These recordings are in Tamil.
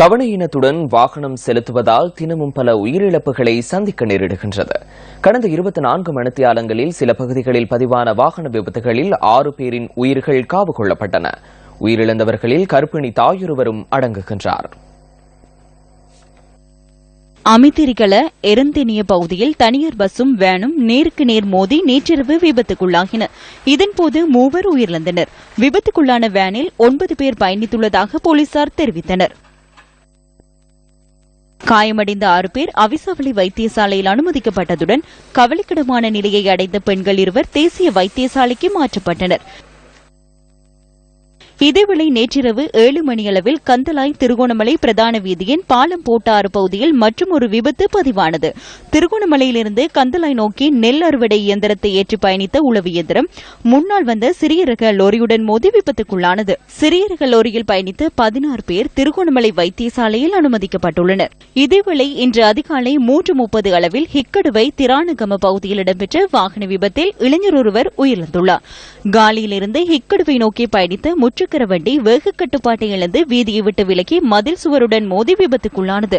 கவனையினத்துடன் வாகனம் செலுத்துவதால் தினமும் பல உயிரிழப்புகளை சந்திக்க நேரிடுகின்றது. கடந்த இருபத்தி நான்கு மணித்தியாலங்களில் சில பகுதிகளில் பதிவான வாகன விபத்துகளில் ஆறு பேரின் உயிர்கள் காவு கொள்ளப்பட்டன. உயிரிழந்தவர்களில் கர்ப்பிணி தாயொருவரும் அடங்குகின்றார். அமித்திரிகள எருந்தெனிய பகுதியில் தனியார் பஸ்ஸும் வேனும் நேருக்கு நேர் மோதி நேற்றிரவு விபத்துக்குள்ளாகின. இதன்போது மூவர் உயிரிழந்தனர். விபத்துக்குள்ளான வேனில் ஒன்பது பேர் பயணித்துள்ளதாக போலீசார் தெரிவித்தனர். காயமடைந்த ஆறு பேர் அவிசாவளி வைத்தியசாலையில் அனுமதிக்கப்பட்டதுடன் கவலைக்கிடமான நிலையை அடைந்த பெண்கள் இருவர் தேசிய வைத்தியசாலைக்கு மாற்றப்பட்டனர். இதேவேளை நேற்றிரவு ஏழு மணியளவில் கந்தலாய் திருகோணமலை பிரதான வீதியின் பாலம் போட்டாறு பகுதியில் மற்றும் ஒரு விபத்து பதிவானது. திருகோணமலையிலிருந்து கந்தலாய் நோக்கி நெல் அறுவடை இயந்திரத்தை ஏற்றி பயணித்த உளவு இயந்திரம் முன்னால் வந்த சிறிய ரக லோரியுடன் மோதி விபத்துக்குள்ளானது. சிறிய ரக லோரியில் பயணித்த பதினாறு பேர் திருகோணமலை வைத்தியசாலையில் அனுமதிக்கப்பட்டுள்ளனர். இதேவேளை இன்று அதிகாலை மூன்று முப்பது அளவில் ஹிக்கடுவை திராணகம பகுதியில் இடம்பெற்ற வாகன விபத்தில் இளைஞர் ஒருவர் உயிரிழந்துள்ளார். காலியிலிருந்து ஹிக்கடுவை நோக்கி பயணித்த முற்று இருசக்கர வண்டி வேக கட்டுப்பாட்டை இழந்து வீதியை விட்டு விலகி மதில் சுவருடன் மோதி விபத்துக்குள்ளானது.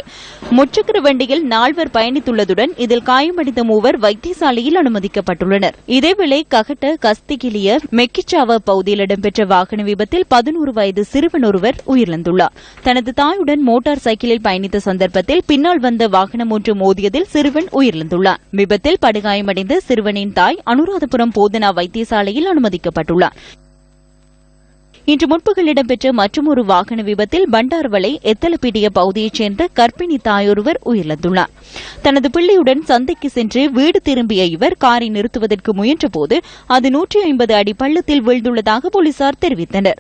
முச்சக்கர வண்டியில் நால்வர் பயணித்துள்ளதுடன் இதில் காயமடைந்த மூவர் வைத்தியசாலையில் அனுமதிக்கப்பட்டுள்ளனர். இதேவேளை ககட்ட கஸ்திகிலிய மெக்கிச்சாவா பகுதியில் இடம்பெற்ற வாகன விபத்தில் பதினோரு வயது சிறுவன் ஒருவர் உயிரிழந்துள்ளார். தனது தாயுடன் மோட்டார் சைக்கிளில் பயணித்த சந்தர்ப்பத்தில் பின்னால் வந்த வாகனம் ஒன்று மோதியதில் சிறுவன் உயிரிழந்துள்ளார். விபத்தில் படுகாயமடைந்த சிறுவனின் தாய் அனுராதபுரம் போதனா வைத்தியசாலையில் அனுமதிக்கப்பட்டுள்ளார். இன்று முன்பகல் இடம்பெற்ற மற்றொரு வாகன விபத்தில் பண்டார்வளை எத்தலப்பிடிய பகுதியைச் சேர்ந்த கர்ப்பிணி தாயொருவர் உயிரிழந்துள்ளார். தனது பிள்ளையுடன் சந்தைக்கு சென்று வீடு திரும்பிய இவர் காரை நிறுத்துவதற்கு முயன்றபோது அது நூற்றி ஐம்பது அடி பள்ளத்தில் வீழ்ந்துள்ளதாக போலீசார் தெரிவித்தனர்.